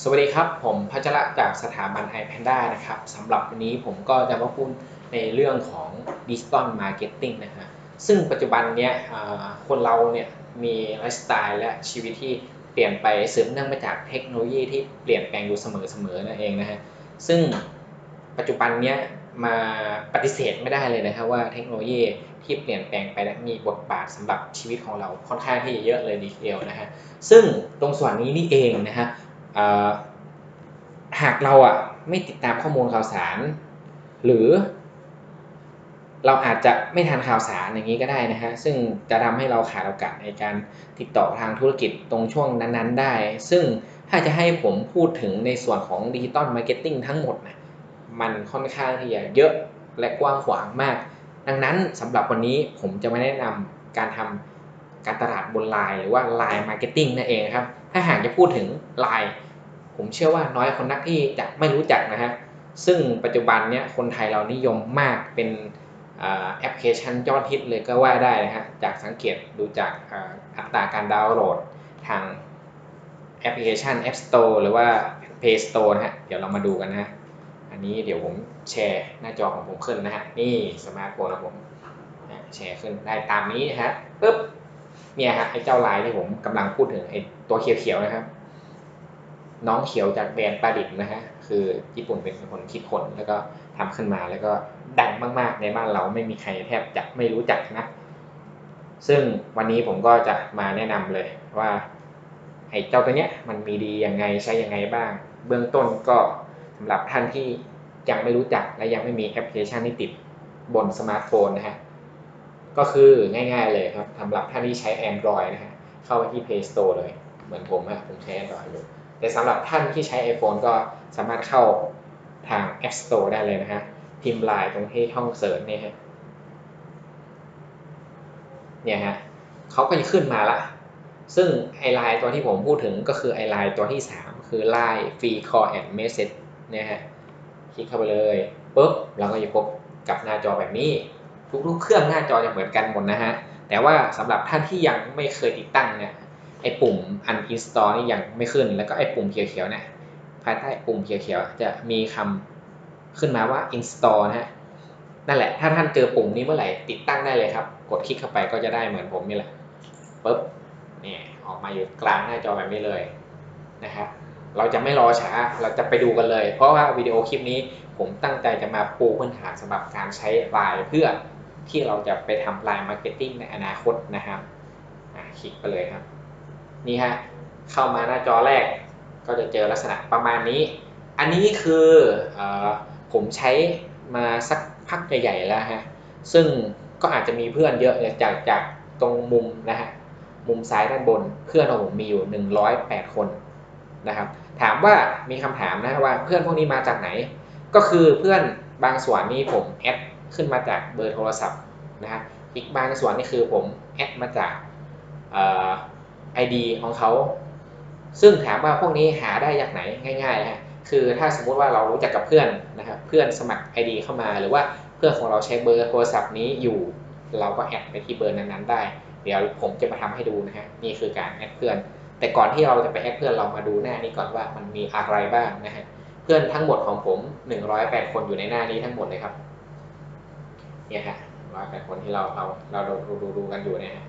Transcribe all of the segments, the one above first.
สวัสดีครับ ผมพัชระจากสถาบัน iPanda นะครับสำหรับวันนี้ผมก็จะมาพูดในเรื่องของ Digital Marketing นะฮะซึ่งปัจจุบันเนี้ยคนเราเนี่ยมีไลฟ์สไตล์และชีวิตที่เปลี่ยนไปสืบเนื่องมาจากเทคโนโลยีที่เปลี่ยนแปลงอยู่เสมอๆนั่นเองนะฮะซึ่งปัจจุบันเนี้ยมาปฏิเสธไม่ได้เลยนะครับว่าเทคโนโลยีที่เปลี่ยนแปลงไปและมีบทบาทสำหรับชีวิตของเราค่อนข้างที่จะเยอะเลยดีเดียวนะฮะซึ่งตรงส่วนนี้นี่เองนะฮะ หากเราอะไม่ติดตามข้อมูลข่าวสาร หรือ เราอาจจะไม่ทันข่าวสารอย่างนี้ก็ได้นะฮะซึ่งจะทำให้เราขาดโอกาสในการติดต่อทางธุรกิจตรงช่วงนั้นๆ ได้ ซึ่งถ้าจะให้ผมพูดถึงในส่วนของดิจิตอลมาร์เก็ตติ้งทั้งหมดนะมันค่อนข้างที่จะเยอะและกว้างขวางมาก ดังนั้นสำหรับวันนี้ผมจะมาแนะนำการทำการตลาดบนไลน์หรือว่าไลน์มาร์เก็ตติ้งนั่นเองครับ ถ้าหากจะพูดถึงไลน์ผมเชื่อว่าน้อยคนนักที่จะไม่รู้จักนะฮะซึ่งปัจจุบันเนี้ยคนไทยเรานิยมมากเป็นแอปพลิเคชันยอดฮิตเลยก็ว่าได้นะฮะจากสังเกตดูจากอัตราการดาวน์โหลดทางแอปพลิเคชัน App Store หรือว่า Play Store นะฮะ เดี๋ยวเรามาดูกันนะฮะอันนี้เดี๋ยวผมแชร์หน้าจอของผมขึ้นนะฮะ นี่สมาร์ทโฟนของผมแชร์ขึ้นได้ตามนี้นะฮะปึ๊บ เนี่ยฮะไอ้เจ้าไลน์ที่ผมกำลังพูดถึงไอ้ตัวเขียวๆนะครับ น้องเขียวจากแบรนด์ปลาดิบนะฮะคือญี่ปุ่นเป็นคนคิดคนแล้วก็ทำขึ้นมาแล้วก็ดังมากๆในบ้านเราไม่มีใครแทบจะไม่รู้จักนะ ซึ่งวันนี้ผมก็จะมาแนะนำเลยว่าไอ้เจ้าตัวเนี้ยมันมีดียังไงใช้ยังไงบ้าง เบื้องต้นก็สำหรับท่านที่ยังไม่รู้จักและยังไม่มีแอปพลิเคชันที่ติดบนสมาร์ทโฟนนะฮะ ก็คือง่ายๆเลยครับสำหรับท่านที่ใช้ Android นะฮะเข้าไปที่ Play Store เลย เหมือนผมอะผมใช้ Android อยู่แต่สำหรับท่านที่ใช้ iPhone ก็สามารถเข้าทาง App Store ได้เลยนะฮะพิมพ์ไลน์ตรงที่ช่องเสิร์ชเนี่ยฮะเนี่ยฮะเขาก็จะขึ้นมาละ ซึ่งไอไลน์ตัวที่ผมพูดถึงก็คือไอไลน์ตัวที่ 3 คือไลน์ Free Call and Message เนี่ยฮะคลิกเข้าไปเลยปุ๊บเราก็จะพบกับหน้าจอแบบนี้ ทุกๆ เครื่องหน้าจอจะเหมือนกันหมดนะฮะ แต่ว่าสำหรับท่านที่ยังไม่เคยติดตั้งเนี่ยไอ้ปุ่ม uninstall นี่ยังไม่ขึ้น แล้วก็ไอ้ปุ่มเขียวๆเนี่ยภายใต้ปุ่มเขียวๆจะมีคำขึ้นมาว่า install นะฮะนั่นแหละ ถ้าท่านเจอปุ่มนี้เมื่อไหร่ติดตั้งได้เลยครับ กดคลิกเข้าไปก็จะได้เหมือนผมนี่แหละปุ๊บเนี่ยออกมาอยู่กลางหน้าจอแบบนี้เลยนะครับเราจะไม่รอช้าเราจะไปดูกันเลย เพราะว่าวิดีโอคลิปนี้ผมตั้งใจจะมาปูพื้นฐานสำหรับการใช้ไลน์เพื่อ ที่เราจะไปทำไลน์มาร์เก็ตติ้งในอนาคตนะครับคลิกไปเลยครับนี่ฮะเข้ามาหน้าจอแรกก็จะเจอลักษณะประมาณนี้ อันนี้คืออผมใช้มาสักพักใหญ่ๆแล้วฮะซึ่งก็อาจจะมีเพื่อนเยอะจากจากตรงมุมนะฮะมุมซ้ายด้านบนเพื่อนของผมมีอยู่ 108 คนนะครับถามว่ามีคำถามนะว่าเพื่อนพวกนี้มาจากไหน ก็คือเพื่อนบางส่วนนี้ผมแอด ขึ้นมาจากเบอร์โทรศัพท์นะฮะอีกบางส่วนนี่คือผมแอดมาจากไอดีของเขา ซึ่งถามว่าพวกนี้หาได้จากไหนง่ายๆนะฮะคือถ้าสมมุติว่าเรารู้จักกับเพื่อนนะครับเพื่อนสมัคร ID เข้ามาหรือว่าเพื่อนของเราใช้เบอร์โทรศัพท์นี้อยู่ เราก็แอดไปที่เบอร์นั้นๆได้ เดี๋ยวผมจะมาทำให้ดูนะฮะนี่คือการแอดเพื่อน แต่ก่อนที่เราจะไปแอดเพื่อนเรามาดูหน้านี้ก่อนว่ามันมีอะไรบ้างนะฮะเพื่อนทั้งหมดของผม 108 คนอยู่ในหน้านี้ทั้งหมดเลยครับ เนี่ยฮะ108คนที่เราเราเราดูดูดูกันอยู่เนี่ยฮะ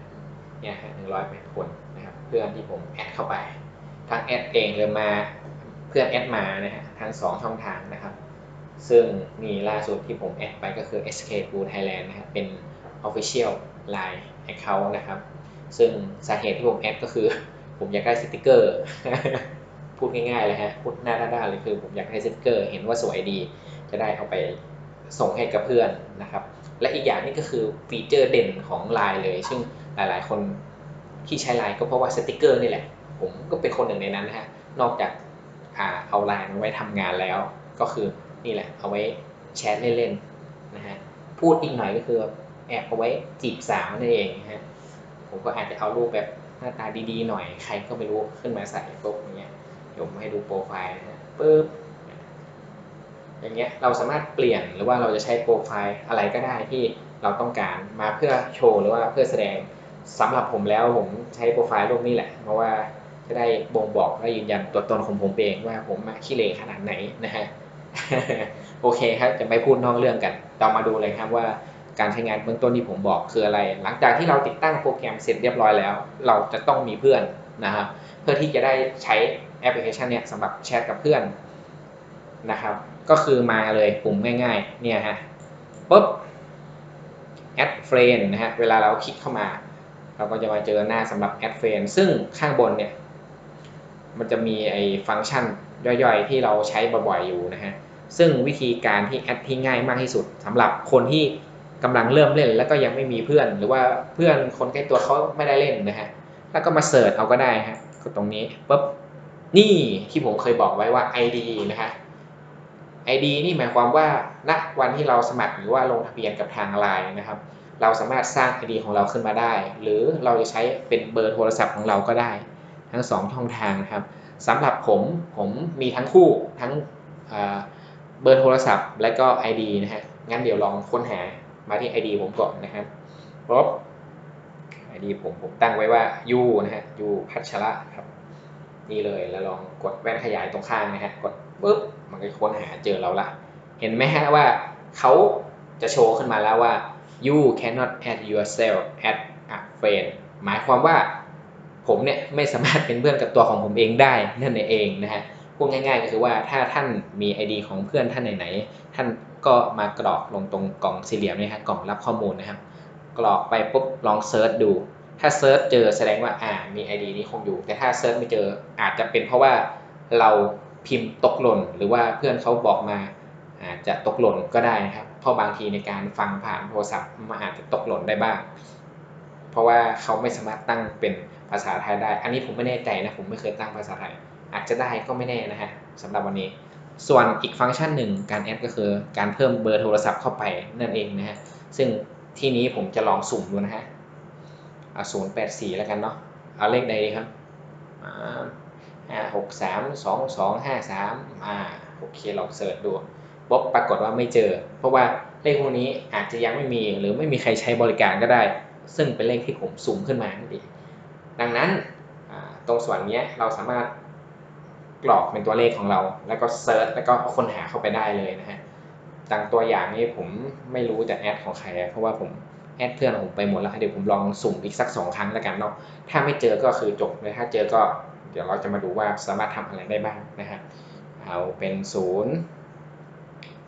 เนี่ยฮะ108คนนะครับเพื่อนที่ผมแอดเข้าไปทั้งแอดเองเลยมาเพื่อนแอดมานะฮะทั้ง2ช่องทางนะครับ ซึ่งมีล่าสุดที่ผมแอดไปก็คือ SK Blue Thailand นะครับเป็น Official Line Account นะครับ ซึ่งสาเหตุที่ผมแอดก็คือ ผมอยากได้สติกเกอร์ พูดง่ายๆเลยฮะพูดหน้าด้านๆเลยคือผมอยากได้สติกเกอร์ เห็นว่าสวยดี จะได้เอาไปส่งให้กับเพื่อนนะครับ และอีกอย่างนี่ก็คือฟีเจอร์เด่นของ Line เลย ซึ่งหลายๆ คนที่ใช้ Line ก็เพราะว่าสติกเกอร์นี่แหละ ผมก็เป็นคนหนึ่งในนั้นนะฮะ นอกจากเอาไลน์มาไว้ทำงานแล้ว ก็คือนี่แหละ เอาไว้แชทเล่นๆนะฮะ พูดอีกหน่อยก็คือแอบเอาไว้จีบสาวนั่นเองนะฮะ ผมก็อาจจะเอารูปแบบหน้าตาดีๆหน่อย ใครก็ไม่รู้ขึ้นมาใส่ปุ๊บอย่างเงี้ยเดี๋ยวผมให้ดูโปรไฟล์นะฮะปุ๊บ อย่างเงี้ยเราสามารถเปลี่ยนหรือว่าเราจะใช้โปรไฟล์อะไรก็ได้ที่เราต้องการมาเพื่อโชว์หรือว่าเพื่อแสดงสำหรับผมแล้วผมใช้โปรไฟล์รูปนี้แหละ เพราะว่าจะได้บ่งบอกและยืนยันตัวตนของผมเองว่าผมมาขี้เลขนาดไหนนะฮะโอเคครับจะไม่พูดนอกเรื่องกันเรามาดูเลยครับว่าการใช้งานเบื้องต้นที่ผมบอกคืออะไร หลังจากที่เราติดตั้งโปรแกรมเสร็จเรียบร้อยแล้ว เราจะต้องมีเพื่อนนะครับเพื่อที่จะได้ใช้แอปพลิเคชันเนี้ยสำหรับแชทกับเพื่อนนะครับ ก็คือมาเลยปุ่มง่ายๆ เนี่ยฮะปุ๊บ add friend นะฮะ เวลาเราคลิกเข้ามา เราก็จะมาเจอหน้าสำหรับ add friend ซึ่งข้างบนเนี่ย มันจะมีไอ้ฟังก์ชันย่อยๆ ที่เราใช้บ่อยๆ อยู่นะฮะ ซึ่งวิธีการที่แอดที่ง่ายมากที่สุดสำหรับคนที่กำลังเริ่มเล่นแล้วก็ยังไม่มีเพื่อน หรือว่าเพื่อนคนใกล้ตัวเขาไม่ได้เล่นนะฮะ แล้วก็มาเสิร์ชเอาก็ได้ฮะกดตรงนี้ปุ๊บนี่ที่ผมเคยบอกไว้ว่า ID นะฮะ ID นี่หมายความว่าณวันที่เราสมัครหรือว่าลงทะเบียนกับทางไลน์นะครับ เราสามารถสร้าง ID ของเราขึ้นมาได้ หรือเราจะใช้เป็นเบอร์โทรศัพท์ของเราก็ได้ ทั้ง 2 ช่องทางนะครับสำหรับผมผมมีทั้งคู่ทั้งเบอร์โทรศัพท์ และก็ ID นะฮะงั้นเดี๋ยวลองค้นหามาที่ ID ผมก่อนนะครับปุ๊บ ID ผมผมตั้งไว้ว่ายูนะฮะยูพัชระครับ นี่เลยแล้วลองกดแว่นขยายตรงข้างนะฮะกดปุ๊บ มันก็ค้นหาเจอเราละ เห็นไหมฮะว่าเขาจะโชว์ขึ้นมาแล้วว่า you cannot add yourself as a friend หมายความว่าผมเนี่ยไม่สามารถเป็นเพื่อนกับตัวของผมเองได้นั่นเองนะฮะพูดง่ายๆก็คือว่าถ้าท่านมี ID ของเพื่อนท่านไหนๆท่านก็มากรอกลงตรงกล่องสี่เหลี่ยมนี่ฮะกล่องรับข้อมูลนะครับ กรอกไปปุ๊บลองเซิร์ชดู ถ้าเซิร์ชเจอแสดงว่าอ่ามี ID นี้คงอยู่ แต่ถ้าเซิร์ชไม่เจออาจจะเป็นเพราะว่าเรา พิมพ์ตกหล่น หรือว่าเพื่อนเขาบอกมาอาจจะตกหล่นก็ได้นะครับ เพราะบางทีในการฟังผ่านโทรศัพท์มันอาจจะตกหล่นได้บ้าง เพราะว่าเขาไม่สามารถตั้งเป็นภาษาไทยได้ อันนี้ผมไม่แน่ใจนะผมไม่เคยตั้งภาษาไทย อาจจะได้ก็ไม่แน่นะฮะสำหรับวันนี้ ส่วนอีกฟังก์ชันหนึ่งการแอดก็คือการเพิ่มเบอร์โทรศัพท์เข้าไปนั่นเองนะฮะ ซึ่งที่นี้ผมจะลองสุ่มดูนะฮะเอาศูนย์แปดสี่แล้วกันเนาะ เอาเลขใดดีครับ หกสามสองสองห้าสามอ่าโอเคลองเสิร์ชดูปุ๊บปรากฏว่าไม่เจอ เพราะว่าเลขพวกนี้อาจจะยังไม่มีหรือไม่มีใครใช้บริการก็ได้ ซึ่งเป็นเลขที่ผมสุ่มขึ้นมานั่นเองดังนั้นตรงส่วนนี้เราสามารถกรอกเป็นตัวเลขของเรา แล้วก็เซิร์ชแล้วก็ค้นหาเข้าไปได้เลยนะฮะดังตัวอย่างนี้ผมไม่รู้จะแอดของใคร เพราะว่าผมแอดเพื่อนผมไปหมดแล้วเดี๋ยวผมลองสุ่มอีกสักสองครั้งแล้วกันเนาะถ้าไม่เจอก็คือจบเลยถ้าเจอก็ เดี๋ยวเราจะมาดูว่าสามารถทำอะไรได้บ้างนะฮะเอาเป็นศูนย์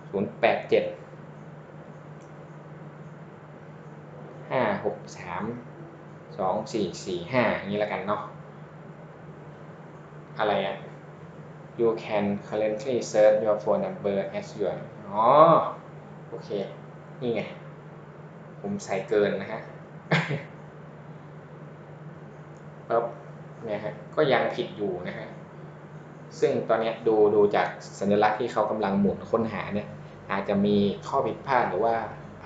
ศูนย์แปดเจ็ดห้าหกสามสอย่างนี้แล้วกันเนาะอะไรอะ you can currently search your phone number as your อ๋อ โอเค นี่ไง ผมใส่เกินนะฮะปั๊บ นี่ยฮะก็ยังผิดอยู่นะฮะซึ่งตอนนี้ดูดูจากสัญลักษณ์ที่เขากำลังหมุนค้นหาเนี่ยอาจจะมีข้อผิดพลาดหรือว่า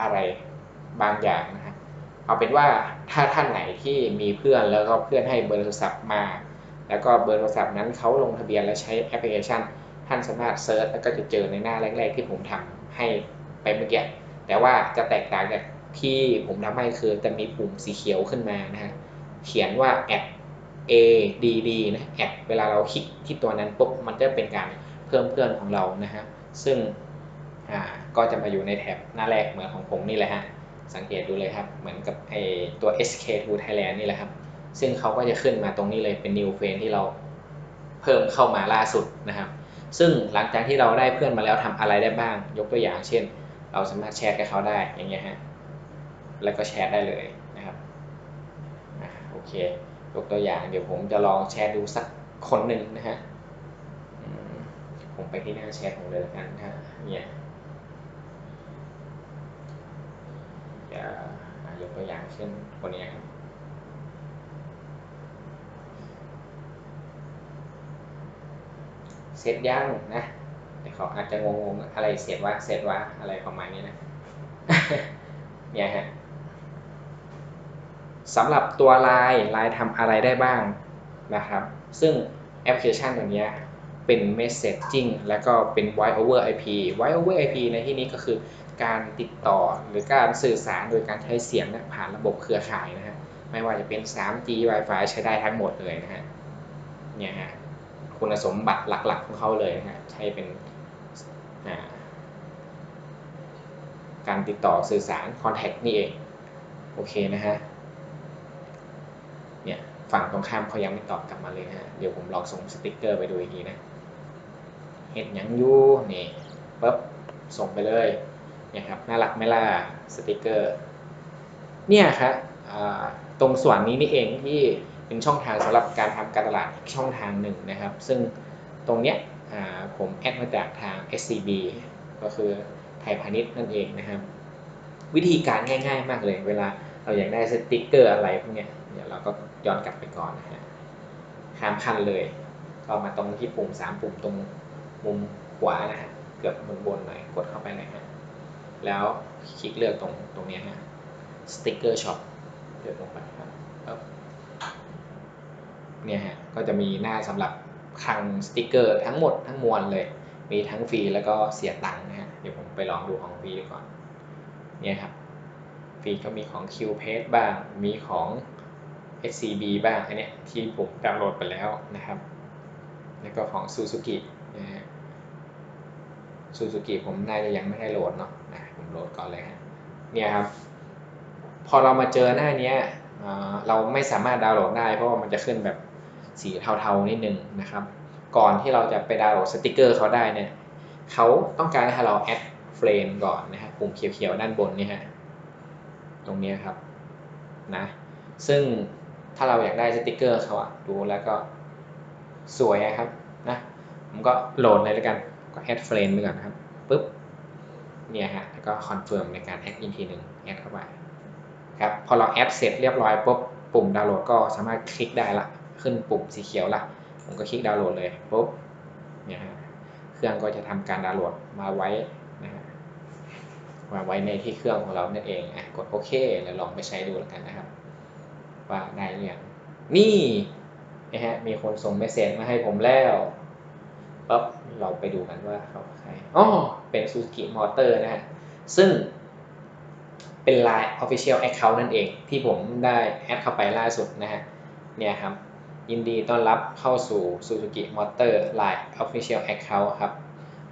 อะไรบางอย่างนะฮะเอาเป็นว่าถ้าท่านไหนที่มีเพื่อนแล้วก็เพื่อนให้เบอร์โทรศัพท์มา แล้วก็เบอร์โทรศัพท์นั้นเขาลงทะเบียนและใช้แอปพลิเคชัน ท่านสามารถเซิร์ชแล้วก็จะเจอในหน้าแรก ๆ ที่ผมทำให้ไปเมื่อกี้แต่ว่าจะแตกต่างจากที่ผมทำให้คือจะมีปุ่มสีเขียวขึ้นมานะฮะเขียนว่าแอด A D D นะแอดเวลาเราคลิกที่ตัวนั้นปุ๊บมันจะเป็นการเพิ่มเพื่อนของเรานะฮะซึ่งอ่าก็จะมาอยู่ในแท็บหน้าแรกเหมือนของผมนี่แหละฮะสังเกตดูเลยครับ เหมือนกับไอตัว SK2 Thailand นี่แหละครับ ซึ่งเขาก็จะขึ้นมาตรงนี้เลยเป็น new friend ที่เราเพิ่มเข้ามาล่าสุดนะครับ ซึ่งหลังจากที่เราได้เพื่อนมาแล้วทำอะไรได้บ้าง ยกตัวอย่างเช่น เราสามารถแชร์กับเขาได้อย่างเงี้ยฮะแล้วก็แชร์ได้เลยนะครับโอเค ยกตัวอย่างเดี๋ยวผมจะลองแชร์ดูสักคนหนึ่งนะฮะผมไปที่หน้าแชทของเลยแล้วกันนะ เนี่ยจะยกตัวอย่างเช่นคนนี้ครับเสร็จยังนะแต่เขาอาจจะงงๆอะไรเสร็จวะเสร็จวะอะไรประมาณนี้นะ เนี่ยฮะ สำหรับตัวไลน์ไลน์ทำอะไรได้บ้างนะครับ ซึ่งแอปพลิเคชันตัวนี้เป็น Messaging แล้วก็เป็น Voice over IP Voice over IP ในที่นี้ก็คือการติดต่อหรือการสื่อสารโดยการใช้เสียงผ่านระบบเครือข่ายนะฮะไม่ว่าจะเป็น 3G Wi-Fi ใช้ได้ทั้งหมดเลยนะฮะเนี่ยฮะคุณสมบัติหลักๆของเขาเลยนะฮะใช้เป็นการติดต่อสื่อสาร contact นี่เอง โอเคนะฮะ เนี่ยฝั่งตรงข้ามเขายังไม่ตอบกลับมาเลยฮะเดี๋ยวผมลองส่งสติกเกอร์ไปดูอีกทีนะเห็นยังอยู่นี่ปุ๊บส่งไปเลยเนี่ยครับน่ารักไหมล่ะสติกเกอร์เนี่ยครับตรงส่วนนี้นี่เองที่เป็นช่องทางสำหรับการทำการตลาดช่องทางหนึ่งนะครับ ซึ่งตรงเนี้ยผมแอดมาจากทาง SCB ก็คือไทยพาณิชย์นั่นเองนะครับ วิธีการง่าย ๆ มากเลยเวลา เราอยากได้สติกเกอร์อะไรพวกเนี้ยเดี๋ยวเราก็ย้อนกลับไปก่อนนะฮะข้ามขั้นเลย ก็มาตรงที่ปุ่ม 3 ปุ่มตรงมุมขวานะฮะเกือบบนบนหน่อยกดเข้าไปเลยฮะแล้วคลิกเลือกตรงตรงนี้ฮะสติกเกอร์ช็อปเลือกลงไปครับเนี่ยฮะก็จะมีหน้าสำหรับคลังสติกเกอร์ทั้งหมดทั้งมวลเลย มีทั้งฟรีแล้วก็เสียตังค์นะฮะเดี๋ยวผมไปลองดูของฟรีก่อนเนี่ยครับ ฟรีก็มีของ Q p a g e บ้าง มีของ SCB บ้างอันนี้ที่ผมดาวน์โหลดไปแล้วนะครับ แล้วก็ของ Suzuki นะฮะ Suzuki ผมน่าจะยังไม่ได้โหลดเนาะนะผมโหลดก่อนเลยฮะเนี่ยครับ พอเรามาเจอหน้านี้เราไม่สามารถดาวน์โหลดได้ เพราะว่ามันจะขึ้นแบบสีเทาๆนิดนึงนะครับ ก่อนที่เราจะไปดาวน์โหลดสติกเกอร์เขาได้เนี่ยเขาต้องการให้เราแอดเฟรมก่อนนะฮะปุ่มเขียวๆด้านบนนี่ฮะ ตรงนี้ครับนะซึ่งถ้าเราอยากได้สติกเกอร์เขาอะดูแล้วก็สวยครับนะผมก็โหลดเลยแล้วกันก็แอดเฟรมไปก่อนครับปุ๊บเนี่ยฮะแล้วก็คอนเฟิร์มในการแอดอีกทีหนึ่งแอดเข้าไปครับพอเราแอดเสร็จเรียบร้อยปุ๊บปุ่มดาวน์โหลดก็สามารถคลิกได้ละขึ้นปุ่มสีเขียวละผมก็คลิกดาวน์โหลดเลยปุ๊บเนี่ยฮะเครื่องก็จะทำการดาวน์โหลดมาไว้ มาไว้ในที่เครื่องของเรานั่นเองอะกดโอเคแล้วลองไปใช้ดูแล้วกันนะครับ ว่าได้หรือยังนี่นะฮะมีคนส่งเมสเซจมาให้ผมแล้วปั๊บเราไปดูกันว่าเขาใครอ๋อเป็น Suzuki Motor นะฮะซึ่งเป็น Line Official Account นั่นเองที่ผมได้แอดเข้าไปล่าสุดนะฮะเนี่ยครับยินดีต้อนรับเข้าสู่ Suzuki Motor Line Official Account ครับ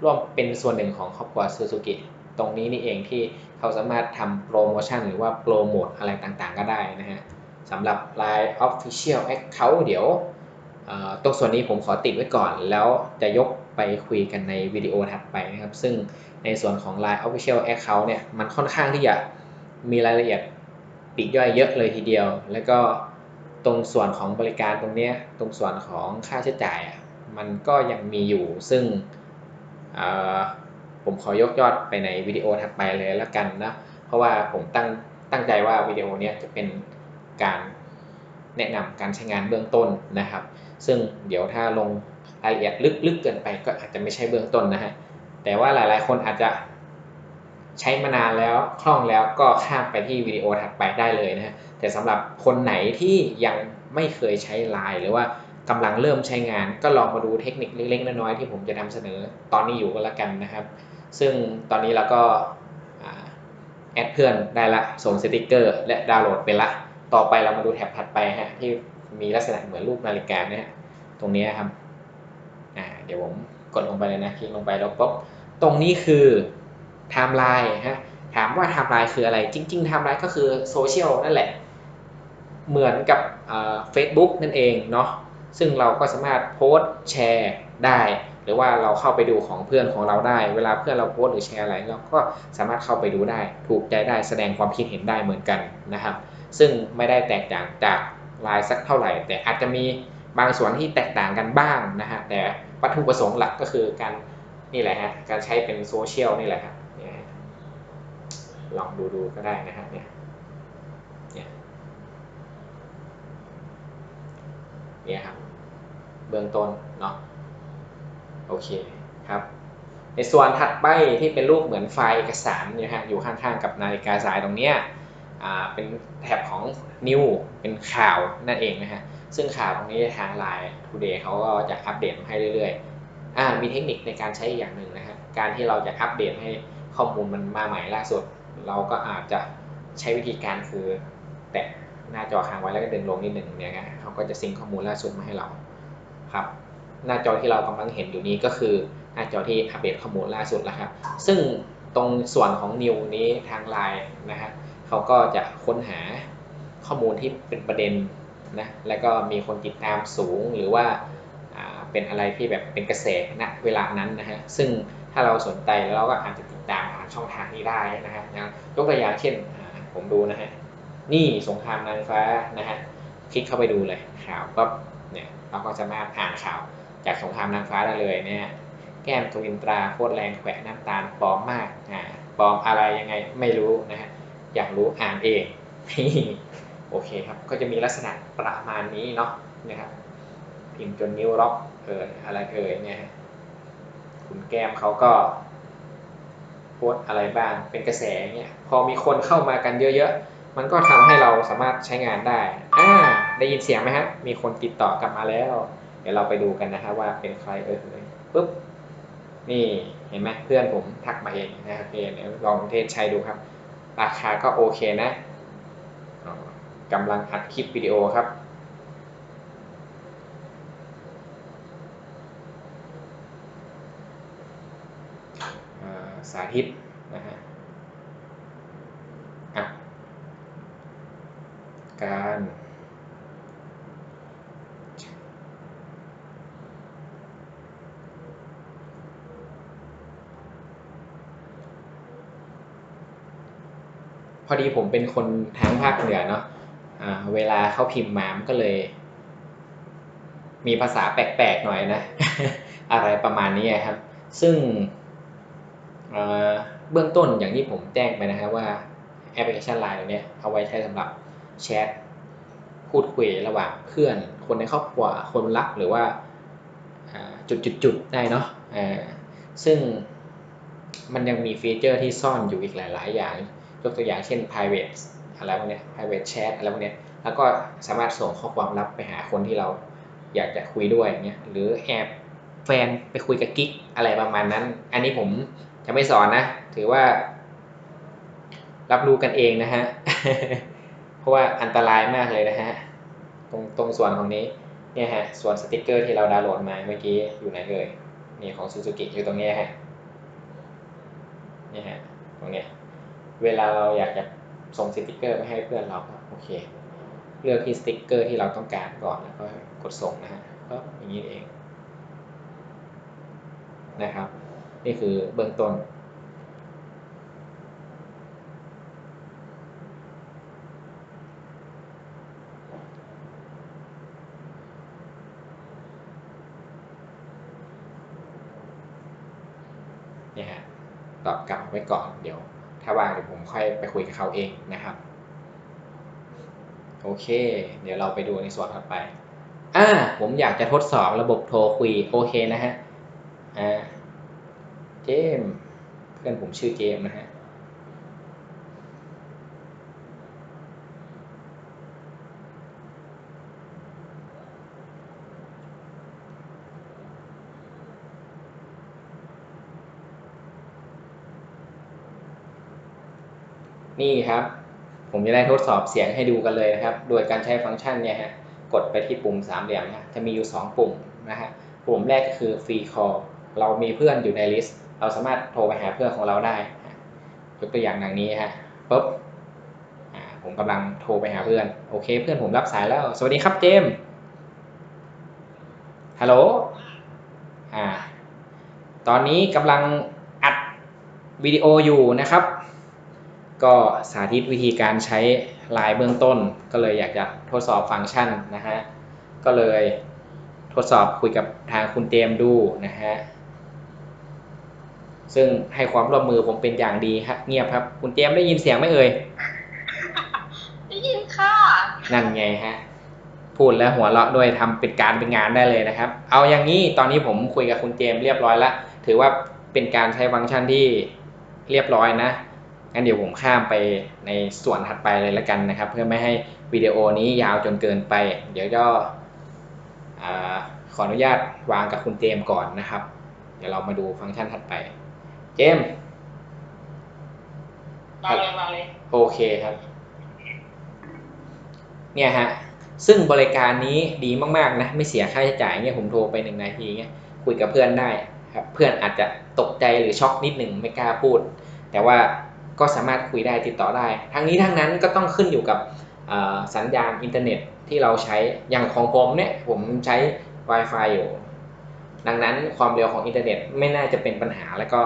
ร่วมเป็นส่วนหนึ่งของครอบครัว Suzuki ตรงนี้นี่เองที่เขาสามารถทำโปรโมชั่นหรือว่าโปรโมทอะไรต่างๆ ก็ได้นะฮะสำหรับ Line Official Account เดี๋ยวตรงส่วนนี้ผมขอติดไว้ก่อน แล้วจะยกไปคุยกันในวิดีโอถัดไปนะครับ ซึ่งในส่วนของ Line Official Account เนี่ยมันค่อนข้างที่จะมีรายละเอียดปีกย่อยเยอะเลยทีเดียว แล้วก็ตรงส่วนของบริการตรงนี้ตรงส่วนของค่าใช้จ่ายมันก็ยังมีอยู่ซึ่ง ผมขอยกยอดไปในวิดีโอถัดไปเลยแล้วกันนะ เพราะว่าผมตั้งตั้งใจว่าวิดีโอนี้จะเป็นการแนะนำการใช้งานเบื้องต้นนะครับ ซึ่งเดี๋ยวถ้าลงรายละเอียดลึกๆเกินไปก็อาจจะไม่ใช่เบื้องต้นนะฮะ แต่ว่าหลายๆ คนอาจจะใช้มานานแล้วคล่องแล้วก็ข้ามไปที่วิดีโอถัดไปได้เลยนะฮะ แต่สำหรับคนไหนที่ยังไม่เคยใช้ไลน์หรือว่ากำลังเริ่มใช้งานก็ลองมาดูเทคนิคเล็กๆน้อยๆที่ผมจะนำเสนอตอนนี้อยู่ก็แล้วกันนะครับ ซึ่งตอนนี้เราก็แอดเพื่อนได้ละส่งสติกเกอร์ และดาวน์โหลดไปละ ต่อไปเรามาดูแท็บถัดไปฮะที่มีลักษณะเหมือนรูปนาฬิกาเนะฮะตรงนี้ครับเดี๋ยวผมกดลงไปเลยนะคลิกลงไปแล้วปุ๊บตรงนี้คือไทม์ไลน์ฮะถามว่าไทม์ไลน์คืออะไร จริงๆไทม์ไลน์ก็คือโซเชียลนั่นแหละ เหมือนกับเฟซบุ๊กนั่นเองเนาะซึ่งเราก็สามารถโพสต์แชร์ได้ หรือว่าเราเข้าไปดูของเพื่อนของเราได้ เวลาเพื่อนเราโพสหรือแชร์อะไรเราก็สามารถเข้าไปดูได้ ถูกใจได้แสดงความคิดเห็นได้เหมือนกันนะครับ ซึ่งไม่ได้แตกต่างจากไลน์สักเท่าไหร่ แต่อาจจะมีบางส่วนที่แตกต่างกันบ้างนะฮะแต่วัตถุประสงค์หลักก็คือการนี่แหละฮะการใช้เป็นโซเชียลนี่แหละครับลองดูดูก็ได้นะฮะเนี่ยเนี่ยครับเบื้องต้นเนาะ โอเคครับ ในส่วนถัดไปที่เป็นรูปเหมือนไฟล์เอกสารนี่ยฮะอยู่ข้างๆกับนาฬิกาสายตรงเนี้ยอ่าเป็นแท็บของนิวเป็นข่าวนั่นเองนะฮะซึ่งข่าวตรงนี้ทางไลน์ทูเดย์เขาก็จะอัปเดตให้เรื่อยๆอ่ามีเทคนิคในการใช้อย่างหนึ่งนะฮะการที่เราจะอัปเดตให้ข้อมูลมันมาใหม่ล่าสุด เราก็อาจจะใช้วิธีการคือแตะหน้าจอค้างไว้แล้วก็ดึงลงนิดหนึ่งเนี่ยเขาก็จะซิงข้อมูลล่าสุดมาให้เราครับ หน้าจอที่เรากำลังเห็นอยู่นี้ก็คือหน้าจอที่อัปเดตข้อมูลล่าสุดแล้วครับ ซึ่งตรงส่วนของนิวนี้ทางไลน์นะฮะเขาก็จะค้นหาข้อมูลที่เป็นประเด็นนะแล้วก็มีคนติดตามสูงหรือว่าเป็นอะไรที่แบบเป็นกระแสณนะเวลานั้นนะฮะซึ่งถ้าเราสนใจแล้วเราก็อาจจะติดตามผ่านช่องทางนี้ได้นะฮะยกตัวอย่างเช่นผมดูนะฮะนี่สงครามนางฟ้านะฮะคลิกเข้าไปดูเลยข่าวก็เนี่ยเราก็สามารถอ่านข่าว จากสงครามนางฟ้าได้เลยเนี่ยแก้มทวินตราโคตรแรงแขวะน้ำตาลปลอมมากอ่าปลอมอะไรยังไงไม่รู้นะฮะอยากรู้อ่านเองโอเคครับก็จะมีลักษณะประมาณนี้เนาะนะครับพิมพ์จนนิ้วล็อกเอออะไรเอ่ยเนี่ยคุณแก้มเขาก็โพสอะไรบ้างเป็นกระแสเนี่ยพอมีคนเข้ามากันเยอะๆ มันก็ทำให้เราสามารถใช้งานได้อ่าได้ยินเสียงไหมครับมีคนติดต่อกลับมาแล้ว ดี๋ยวเราไปดูกันนะครับว่าเป็นใครเอ่ยปุ๊บนี่เห็นไหมเพื่อนผมทักมาเองนะครับเดี๋ยวลองเทสใช้ดูครับ ราคาก็โอเคนะกำลังอัดคลิปวิดีโอครับสาธิตนะฮะอะการ พอดีผมเป็นคนทางภาคเหนือเนาะเวลาเขาพิมพ์มามก็เลย มีภาษาแปลกๆหน่อยนะ อะไรประมาณนี้ครับ ซึ่งเบื้องต้นอย่างที่ผมแจ้งไปนะครับว่าแอปพลิเคชันไลน์ตัวนี้เอาไว้ใช้สำหรับแชทพูดคุยระหว่างเพื่อน คนในครอบครัวคนรักหรือว่าจุดๆๆได้เนาะซึ่งมันยังมีฟีเจอร์ที่ซ่อนอยู่อีกหลาย ๆ อย่าง ยกตัวอย่างเช่น private อะไรพวกนี้ private chat อะไรพวกนี้แล้วก็สามารถส่งข้อความลับไปหาคนที่เราอยากจะคุยด้วยเงี้ยหรือแอบแฟนไปคุยกับกิ๊กอะไรประมาณนั้น อันนี้ผมจะไม่สอนนะ ถือว่า รับรู้กันเองนะฮะ เพราะว่าอันตรายมากเลยนะฮะ ตรงตรงส่วนของนี้เนี่ยฮะ ส่วนสติกเกอร์ที่เราดาวน์โหลดมาเมื่อกี้อยู่ไหนเลยนี่ของซูซูกิอยู่ตรงนี้ฮะนี่ฮะตรงเนี้ย เวลาเราอยากจะส่งสติกเกอร์ไปให้เพื่อนเราก็โอเคเลือกที่สติกเกอร์ที่เราต้องการก่อนแล้วก็กดส่งนะฮะก็อย่างนี้เองนะครับ นี่คือเบื้องต้นนี่ฮะตอบกลับไว้ก่อนเดี๋ยว ถ้าว่างเดี๋ยวผมค่อยไปคุยกับเขาเองนะครับ โอเค เดี๋ยวเราไปดูในส่วนถัดไปอ่าผมอยากจะทดสอบระบบโทรคุยโอเคนะฮะอ่าเจมเพื่อนผมชื่อเจมนะฮะ นี่ครับ ผมจะได้ทดสอบเสียงให้ดูกันเลยนะครับ โดยการใช้ฟังก์ชันเนี่ยฮะ กดไปที่ปุ่มสามเหลี่ยมนะจะมีอยู่ 2 ปุ่มนะฮะ ปุ่มแรกก็คือ free call เรามีเพื่อนอยู่ในลิสต์ เราสามารถโทรไปหาเพื่อนของเราได้ ยกตัวอย่างดังนี้ฮะปุ๊บผมกำลังโทรไปหาเพื่อน โอเค เพื่อนผมรับสายแล้ว สวัสดีครับเจม ฮัลโหล อ่า ตอนนี้กำลังอัดวิดีโออยู่นะครับ ก็สาธิตวิธีการใช้ไลน์เบื้องต้น ก็เลยอยากจะทดสอบฟังก์ชันนะฮะก็เลยทดสอบคุยกับทางคุณเจมดูนะฮะซึ่งให้ความร่วมมือผมเป็นอย่างดีครับเงียบครับ คุณเจมได้ยินเสียงไหมเอ่ยได้ยินค่ะนั่นไงฮะพูดแล้วหัวเราะด้วยทำเป็นการเป็นงานได้เลยนะครับ เอาอย่างนี้ตอนนี้ผมคุยกับคุณเจมเรียบร้อยแล้ว ถือว่าเป็นการใช้ฟังก์ชันที่เรียบร้อยนะ งั้นเดี๋ยวผมข้ามไปในส่วนถัดไปเลยละกันนะครับ เพื่อไม่ให้วิดีโอนี้ยาวจนเกินไป เดี๋ยวก็ขออนุญาตวางกับคุณเจมก่อนนะครับ เดี๋ยวเรามาดูฟังก์ชันถัดไป เจมมาเลยมาเลยโอเคครับ เนี่ยฮะซึ่งบริการนี้ดีมากๆนะไม่เสียค่าใช้จ่ายเนี่ยผมโทรไปหนึ่งนาทีเงี้ยคุยกับเพื่อนได้ครับเพื่อนอาจจะตกใจหรือช็อกนิดหนึ่งไม่กล้าพูด แต่ว่า ก็สามารถคุยได้ติดต่อได้ ทั้งนี้ทั้งนั้นก็ต้องขึ้นอยู่กับสัญญาณอินเทอร์เน็ตที่เราใช้อย่างของผมเนี่ยผมใช้ Wi-Fi อยู่ ดังนั้นความเร็วของอินเทอร์เน็ตไม่น่าจะเป็นปัญหาแล้วก็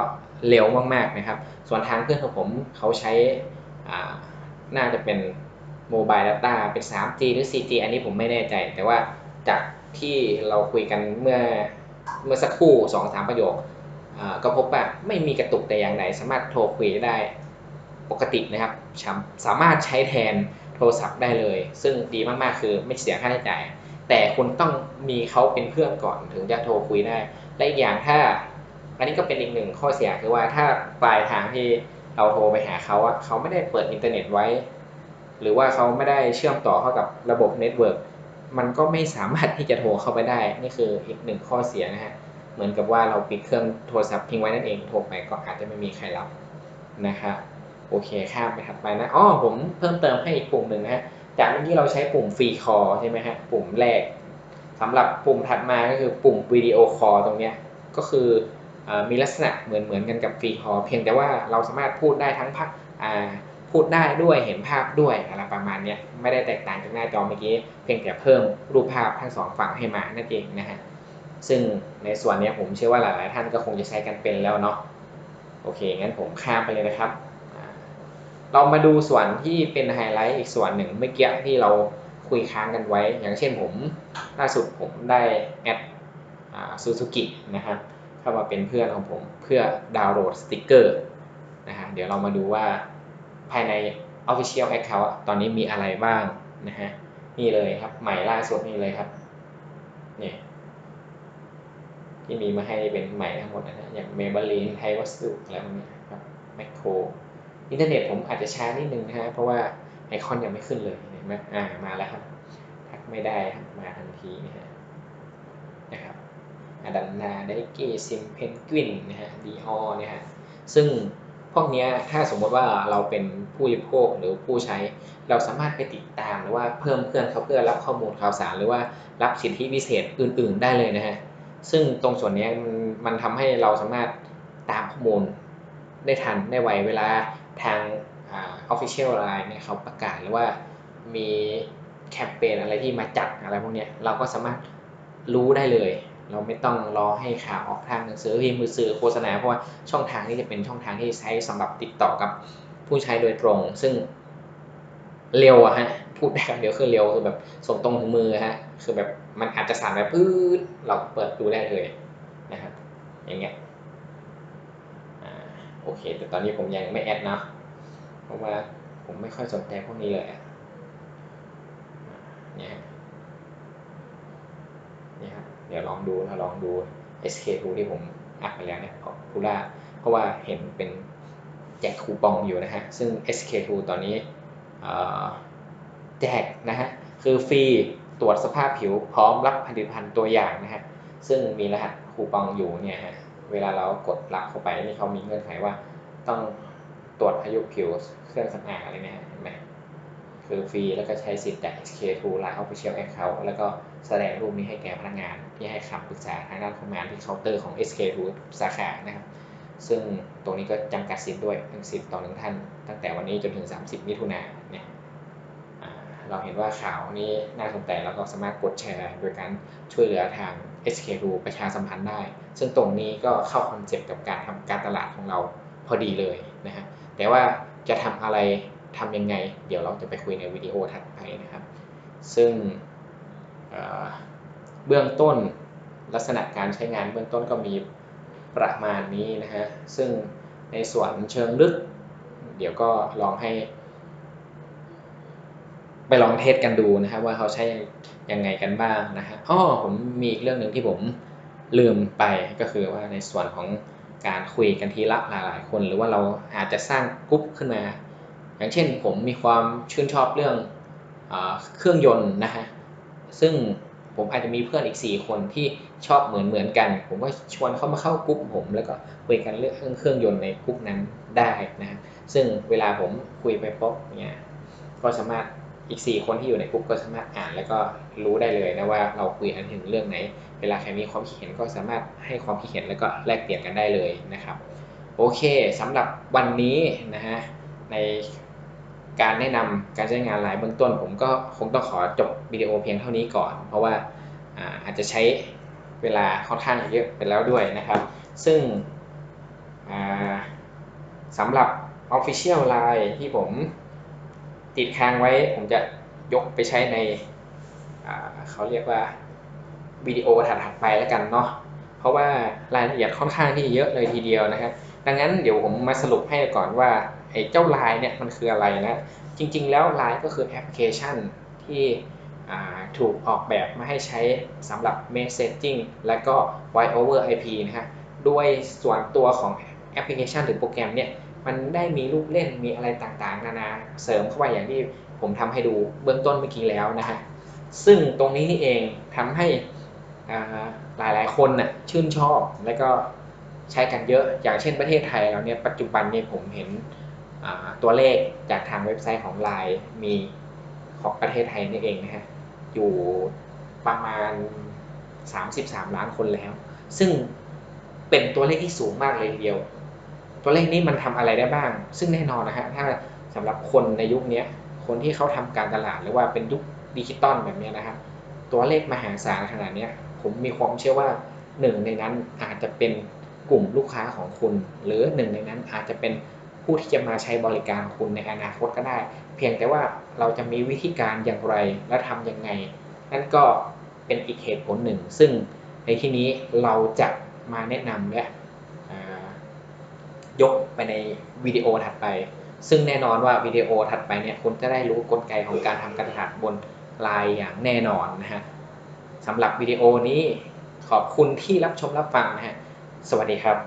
เร็วมากๆนะครับ ส่วนทางเพื่อนของผมเขาใช้น่าจะเป็นโมบายดัต้าเป็น 3G หรือ 4G อันนี้ผมไม่แน่ใจ แต่ว่าจากที่เราคุยกันเมื่อเมื่อสักครู่2อสามประโยคก็พบว่าไม่มีกระตุกแต่อย่างใดสามารถโทรคุยได้ ปกตินะครับ สามารถใช้แทนโทรศัพท์ได้เลย ซึ่งดีมากๆคือไม่เสียค่าใช้จ่าย แต่คุณต้องมีเขาเป็นเพื่อนก่อนถึงจะโทรคุยได้ และอีกอย่างถ้า อันนี้ก็เป็นอีกหนึ่งข้อเสียคือว่าถ้าปลายทางที่เราโทรไปหาเขาอะเขาไม่ได้เปิดอินเทอร์เน็ตไว้ หรือว่าเขาไม่ได้เชื่อมต่อเข้ากับระบบเน็ตเวิร์กมันก็ไม่สามารถที่จะโทรเข้าไปได้ นี่คืออีกหนึ่งข้อเสียนะฮะเหมือนกับว่าเราปิดเครื่องโทรศัพท์ทิ้งไว้นั่นเองโทรไปก็อาจจะไม่มีใครรับนะครับ โอเคข้ามไปถัดไปนะอ๋อผมเพิ่มเติมให้อีกปุ่มหนึ่งนะฮะจากเมื่อกี้เราใช้ปุ่มฟรีคอใช่ไหมฮะปุ่มแรกสำหรับปุ่มถัดมาก็คือปุ่มวิดีโอคอลตรงเนี้ยก็คือมีลักษณะเหมือนเหมือนกันกับฟรีคอเพียงแต่ว่าเราสามารถพูดได้ทั้งพักพูดได้ด้วยเห็นภาพด้วยอะไรประมาณนี้ไม่ได้แตกต่างจากหน้าจอเมื่อกี้เพียงแต่เพิ่มรูปภาพทั้งสองฝั่งให้มานั่นเองนะฮะซึ่งในส่วนนี้ผมเชื่อว่าหลาย ๆ ท่านก็คงจะใช้กันเป็นแล้วเนาะโอเคงั้นผมข้ามไปเลยนะครับ เรามาดูส่วนที่เป็นไฮไลท์อีกส่วนหนึ่งเมื่อกี้ที่เราคุยค้างกันไว้ อย่างเช่นผมล่าสุดผมได้แอดซูซูกินะครับเข้ามาเป็นเพื่อนของผมเพื่อดาวน์โหลดสติกเกอร์นะฮะเดี๋ยวเรามาดูว่าภายใน Official Account ตอนนี้มีอะไรบ้างนะฮะนี่เลยครับใหม่ล่าสุดนี่เลยครับเนี่ยที่มีมาให้เป็นใหม่ทั้งหมดนะฮะอย่างเมเบลีนไทยวัสดุอะไรพวกนี้ครับแมคโคร อินเทอร์เน็ตผมอาจจะช้านิดนึงนะฮะเพราะว่าไอคอนยังไม่ขึ้นเลยเห็นไหมอ่ามาแล้วครับทักไม่ได้ครับมาทันทีนะฮะนะครับอดันนาไดเกซิมเพนกวินนะฮะดีออเนี่ยฮะซึ่งพวกนี้ถ้าสมมติว่าเราเป็นผู้บริโภคหรือผู้ใช้เราสามารถไปติดตามหรือว่าเพิ่มเพื่อนเขาเพื่อรับข้อมูลข่าวสาร หรือว่ารับสิทธิพิเศษอื่น ๆ ได้เลยนะฮะซึ่งตรงส่วนนี้มันมันทำให้เราสามารถตามข้อมูลได้ทันได้ไวเวลา ทางออฟฟิเชียลไลน์เนี่ยเขาประกาศหรือว่ามีแคมเปญอะไรที่มาจัดอะไรพวกเนี้ยเราก็สามารถรู้ได้เลย เราไม่ต้องรอให้ข่าวออกทางหนังสือพิมพ์มือสื่อโฆษณาเพราะว่าช่องทางนี้จะเป็นช่องทางที่ใช้สำหรับติดต่อกับผู้ใช้โดยตรง ซึ่งเร็วอะฮะพูดได้คำเดียวคือเร็วคือแบบส่งตรงถึงมือฮะคือแบบมันอาจจะสั่นแบบปื๊ดเราเปิดดูได้เลยนะครับอย่างเงี้ย โอเค แต่ตอนนี้ผมยังไม่แอดนะ เพราะว่าผมไม่ค่อยสนใจพวกนี้เลยเนี่ยนี่ครับเดี๋ยวลองดูถ้าลองดู SK2 ที่ผมอัดไปแล้วเนี่ยของคูล่าเพราะว่าเห็นเป็นแจกคูปองอยู่นะฮะ ซึ่ง SK2 ตอนนี้แจกนะฮะ คือฟรีตรวจสภาพผิวพร้อมรับผลิตภัณฑ์ตัวอย่างนะฮะ ซึ่งมีรหัสคูปองอยู่เนี่ยฮะ เวลาเรากดรับเข้าไปนี่เขามีเงื่อนไขว่า ต้องตรวจอายุผิวเครื่องสำอางอะไรเนี่ยเห็นไหมคือฟรีแล้วก็ใช้สิทธิ์จาก SK2 Line Official Account แล้วก็แสดงรูปนี้ให้แก่พนักงานที่ให้คำปรึกษาทางด้านของงานที่เคาน์เตอร์ของ SK2 สาขานะครับ ซึ่งตรงนี้ก็จำกัดสิทธิ์ด้วยหนึ่งสิทธิ์ต่อหนึ่งท่าน ตั้งแต่วันนี้จนถึง 30 มิถุนายนเนี่ยเราเห็นว่าข่าวนี้น่าสนใจเราก็สามารถกดแชร์ โดยการช่วยเหลือทาง SK2 ประชาสัมพันธ์ได้ ซึ่งตรงนี้ก็เข้าคอนเซปต์กับการทำการตลาดของเราพอดีเลยนะฮะแต่ว่าจะทำอะไรทำยังไง เดี๋ยวเราจะไปคุยในวิดีโอถัดไปนะครับ ซึ่งเบื้องต้นลักษณะการใช้งานเบื้องต้นก็มีประมาณนี้นะฮะ ซึ่งในส่วนเชิงลึก เดี๋ยวก็ลองให้ ไปลองเทสกันดูนะครับว่าเขาใช้ ยังไงกันบ้างนะฮะอ๋อผมมีอีกเรื่องหนึ่งที่ผมลืมไปก็คือว่าในส่วนของการคุยกันทีละหลาย ๆ คน หรือว่าเราอาจจะสร้างกรุ๊ปขึ้นมา อย่างเช่นผมมีความชื่นชอบเรื่องอเครื่องยนต์นะฮะซึ่งผมอาจจะมีเพื่อนอีก 4 คนที่ชอบเหมือนเหมือนกัน ผมก็ชวนเขามาเข้ากลุ่มผม แล้วก็คุยกันเรื่องเครื่องยนต์ในกลุ่มนั้นได้นะซึ่งเวลาผมคุยไปพบเนี่ยก็สามารถ อีก 4 คนที่อยู่ในกลุ่มก็สามารถอ่านแล้วก็รู้ได้เลยนะว่าเราคุยกันถึงเรื่องไหน เวลาใครมีความคิดเห็นก็สามารถให้ความคิดเห็นแล้วก็แลกเปลี่ยนกันได้เลยนะครับ โอเคสำหรับวันนี้นะฮะในการแนะนำการใช้งานไลน์เบื้องต้น ผมก็คงต้องขอจบวิดีโอเพียงเท่านี้ก่อน เพราะว่าอาจจะใช้เวลาค่อนข้างเยอะไปแล้วด้วยนะครับ ซึ่งอ่าสำหรับ Official Line ที่ผม ติดค้างไว้ผมจะยกไปใช้ในเขาเรียกว่าวิดีโอถัดไปแล้วกันเนาะเพราะว่ารายละเอียดค่อนข้างที่เยอะเลยทีเดียวนะครับ ดังนั้นเดี๋ยวผมมาสรุปให้ก่อนว่าไอ้เจ้า Line เนี่ยมันคืออะไรนะ จริง ๆ แล้ว Line ก็คือแอปพลิเคชันที่ถูกออกแบบมาให้ใช้สำหรับ Messaging และก็ Voice over IP นะฮะ ด้วยส่วนตัวของแอปพลิเคชันหรือโปรแกรมเนี่ย มันได้มีลูกเล่นมีอะไรต่างๆ นานาเสริมเข้าไปอย่างที่ผมทำให้ดูเบื้องต้นเมื่อกี้แล้วนะฮะซึ่งตรงนี้นี่เองทำให้หลายๆคนน่ะชื่นชอบและก็ใช้กันเยอะอย่างเช่นประเทศไทยเราเนี่ยปัจจุบันเนี่ยผมเห็นตัวเลขจากทางเว็บไซต์ของ Line มีของประเทศไทยนี่เองนะฮะอยู่ประมาณ 33 ล้านคนแล้ว ซึ่งเป็นตัวเลขที่สูงมากเลยทีเดียว ตัวเลขนี้มันทำอะไรได้บ้าง ซึ่งแน่นอนนะฮะถ้าสำหรับคนในยุคนี้คนที่เขาทำการตลาดหรือว่าเป็นยุคดิจิตอลแบบนี้นะครับตัวเลขมหาศาลขนาดนี้ผมมีความเชื่อว่าหนึ่งในนั้นอาจจะเป็นกลุ่มลูกค้าของคุณ หรือหนึ่งในนั้นอาจจะเป็นผู้ที่จะมาใช้บริการคุณในอนาคตก็ได้ เพียงแต่ว่าเราจะมีวิธีการอย่างไรและทำยังไง นั่นก็เป็นอีกเหตุผลหนึ่ง ซึ่งในที่นี้เราจะมาแนะนำและ ยกไปในวิดีโอถัดไป ซึ่งแน่นอนว่าวิดีโอถัดไปเนี่ยคุณจะได้รู้กลไกของการทำการตลาดบนไลน์อย่างแน่นอนนะฮะสำหรับวิดีโอนี้ขอบคุณที่รับชมรับฟังนะฮะสวัสดีครับ